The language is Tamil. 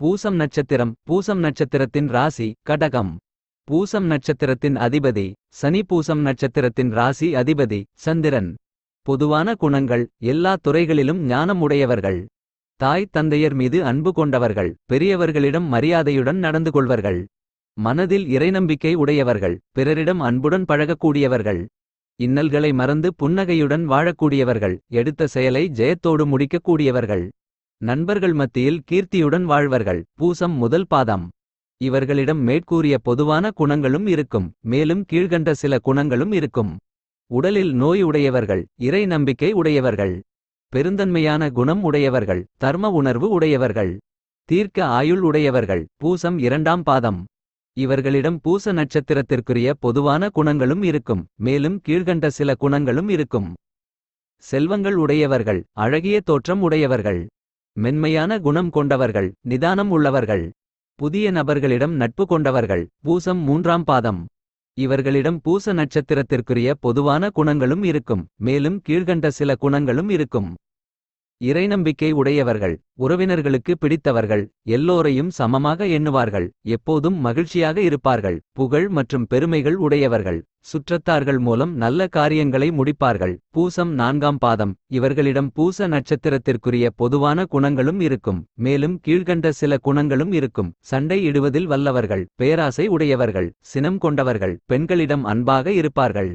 பூசம் நட்சத்திரம் பூசம் நட்சத்திரத்தின் ராசி கடகம். பூசம் நட்சத்திரத்தின் அதிபதி சனி பூசம் நட்சத்திரத்தின் ராசி அதிபதி சந்திரன். பொதுவான குணங்கள் எல்லா துறைகளிலும் ஞானம் உடையவர்கள் தாய் தந்தையர் மீது அன்பு கொண்டவர்கள் பெரியவர்களிடம் மரியாதையுடன் நடந்து கொள்வர்கள். மனதில் இறைநம்பிக்கை உடையவர்கள் பிறரிடம் அன்புடன் பழகக்கூடியவர்கள். இன்னல்களை மறந்து புன்னகையுடன் வாழக்கூடியவர்கள் எடுத்த செயலை ஜெயத்தோடு முடிக்கக்கூடியவர்கள். நண்பர்கள் மத்தியில் கீர்த்தியுடன் வாழ்வர்கள். பூசம் முதல் பாதம். இவர்களிடம் மேற்கூறிய பொதுவான குணங்களும் இருக்கும். மேலும் கீழ்கண்ட சில குணங்களும் இருக்கும். உடலில் நோய் உடையவர்கள் இறை நம்பிக்கை உடையவர்கள். பெருந்தன்மையான குணம் உடையவர்கள் தர்ம உணர்வு உடையவர்கள். தீர்க்க ஆயுள் உடையவர்கள் பூசம் இரண்டாம் பாதம். இவர்களிடம் பூச நட்சத்திரத்திற்குரிய பொதுவான குணங்களும் இருக்கும். மேலும் கீழ்கண்ட சில குணங்களும் இருக்கும். செல்வங்கள் உடையவர்கள் அழகிய தோற்றம் உடையவர்கள். மென்மையான குணம் கொண்டவர்கள் நிதானம் உள்ளவர்கள். புதிய நபர்களிடம் நட்பு கொண்டவர்கள் பூசம் மூன்றாம் பாதம். இவர்களிடம் பூச நட்சத்திரத்திற்குரிய பொதுவான குணங்களும் இருக்கும் மேலும் கீழ்கண்ட சில குணங்களும் இருக்கும். இறைநம்பிக்கை உடையவர்கள் உறவினர்களுக்கு பிடித்தவர்கள் எல்லோரையும் சமமாக எண்ணுவார்கள் எப்போதும் மகிழ்ச்சியாக இருப்பார்கள் புகழ் மற்றும் பெருமைகள் உடையவர்கள் சுற்றத்தார்கள் மூலம் நல்ல காரியங்களை முடிப்பார்கள். பூசம் நான்காம் பாதம் இவர்களிடம் பூச நட்சத்திரத்திற்குரிய பொதுவான குணங்களும் இருக்கும் மேலும் கீழ்கண்ட சில குணங்களும் இருக்கும். சண்டை இடுவதில் வல்லவர்கள் பேராசை உடையவர்கள் சினம் கொண்டவர்கள் பெண்களிடம் அன்பாக இருப்பார்கள்.